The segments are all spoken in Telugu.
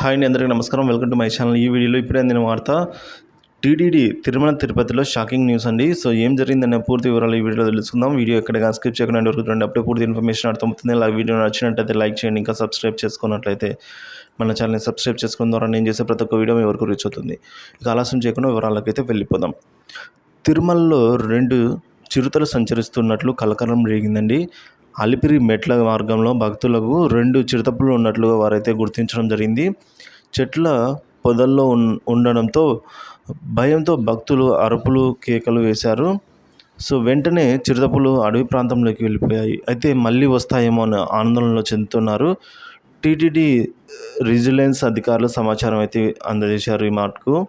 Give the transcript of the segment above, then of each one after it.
హాయ్ అండి అందరికీ నమస్కారం. Welcome to my channel. ఈ వీడియోలో ఇప్పుడే అందిన వార్త టీటీడీ తిరుమల తిరుపతిలో షాకింగ్ న్యూస్ అండి. సో ఏం జరిగిందనే పూర్తి వివరాలు ఈ వీడియోలో తెలుసుకుందాం. వీడియో ఎక్కడగా స్కిప్ చేయకుండా వరకు చూడండి అప్పుడే పూర్తి ఇన్ఫర్మేషన్ అర్థమవుతుంది. ఇలా వీడియో నచ్చినట్టయితే లైక్ చేయండి. ఇంకా సబ్స్క్రైబ్ చేసుకున్నట్లయితే మన ఛానల్ని సబ్స్క్రైబ్ చేసుకున్న ద్వారా నేను చేసే ప్రతి ఒక్క వీడియో మీ వరకు రీచ్ అవుతుంది. ఇక ఆలస్యం చేయకుండా వివరాలకైతే అయితే వెళ్ళిపోదాం. తిరుమలలో రెండు చిరుతలు సంచరిస్తున్నట్లు కలకలం రేగిందండి. అలిపిరి మెట్ల మార్గంలో భక్తులకు రెండు చిరుతపులు ఉన్నట్లుగా వారైతే గుర్తించడం జరిగింది. చెట్ల పొదల్లో ఉన్- ఉండడంతో భయంతో భక్తులు అరుపులు కేకలు వేశారు. సో వెంటనే చిరుతపులు అడవి ప్రాంతంలోకి వెళ్ళిపోయాయి. అయితే మళ్ళీ వస్తాయేమో అని ఆందోళనలో చెందుతున్నారు. టీటీడీ రిజిలెన్స్ అధికారులు సమాచారం అయితే అందజేశారు ఈ మాటకు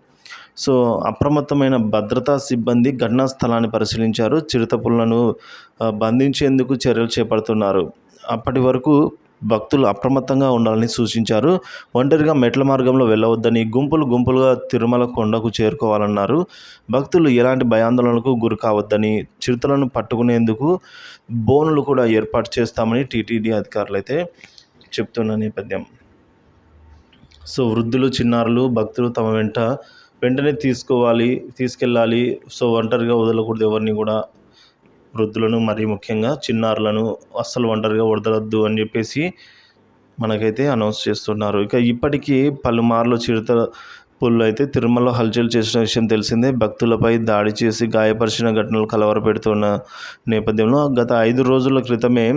సో అప్రమత్తమైన భద్రతా సిబ్బంది ఘటనా స్థలాన్ని పరిశీలించారు. చిరుతపులను బంధించేందుకు చర్యలు చేపడుతున్నారు. అప్పటి వరకు భక్తులు అప్రమత్తంగా ఉండాలని సూచించారు. ఒంటరిగా మెట్ల మార్గంలో వెళ్ళవద్దని గుంపులు గుంపులుగా తిరుమల కొండకు చేరుకోవాలన్నారు. భక్తులు ఎలాంటి భయాందోళనలకు గురి కావద్దని చిరుతలను పట్టుకునేందుకు బోనులు కూడా ఏర్పాటు చేస్తామని టీటీడీ అధికారులు అయితే చెప్తున్న నేపథ్యం. సో వృద్ధులు చిన్నారులు భక్తులు తమ వెంట వెంటనే తీసుకోవాలి తీసుకెళ్ళాలి. సో ఒంటరిగా వదలకూడదు ఎవరిని కూడా. వృద్ధులను మరీ ముఖ్యంగా చిన్నారులను అస్సలు ఒంటరిగా వదలొద్దు అని చెప్పేసి మనకైతే అనౌన్స్ చేస్తున్నారు. ఇక ఇప్పటికీ పలుమార్లు చిరుత పుల్లు అయితే తిరుమలలో హల్చల్ చేసిన విషయం తెలిసిందే. భక్తులపై దాడి చేసి గాయపరిచిన ఘటనలు కలవరపెడుతున్న నేపథ్యంలో గత ఐదు రోజుల క్రితమే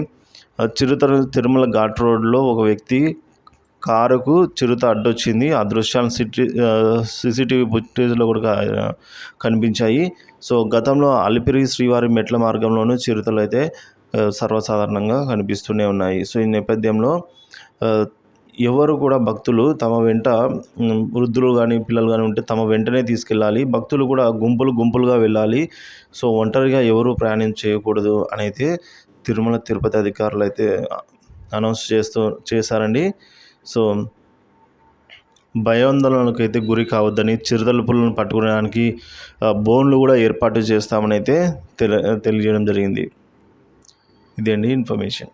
చిరుత తిరుమల ఘాట్ రోడ్లో ఒక వ్యక్తి కారుకు చిరుత అడ్డొచ్చింది. ఆ దృశ్యాలు సిటీ సీసీటీవీ ఫుటేజ్లో కూడా కనిపించాయి. సో గతంలో అలిపిరి శ్రీవారి మెట్ల మార్గంలోనూ చిరుతలు అయితే సర్వసాధారణంగా కనిపిస్తూనే ఉన్నాయి. సో ఈ నేపథ్యంలో ఎవరు కూడా భక్తులు తమ వెంట వృద్ధులు కానీ పిల్లలు కానీ ఉంటే తమ వెంటనే తీసుకెళ్ళాలి. భక్తులు కూడా గుంపులు గుంపులుగా వెళ్ళాలి. సో ఒంటరిగా ఎవరు ప్రయాణం చేయకూడదు అని అయితే తిరుమల తిరుపతి అధికారులు అయితే అనౌన్స్ చేస్తూ చేశారండి. సో భయాందోళనకు అయితే గురి కావద్దని చిరుతల పుల్లను పట్టుకోవడానికి బోన్లు కూడా ఏర్పాటు చేస్తామని అయితే తెలి తెలియజేయడం జరిగింది. ఇదే అండి ఇన్ఫర్మేషన్.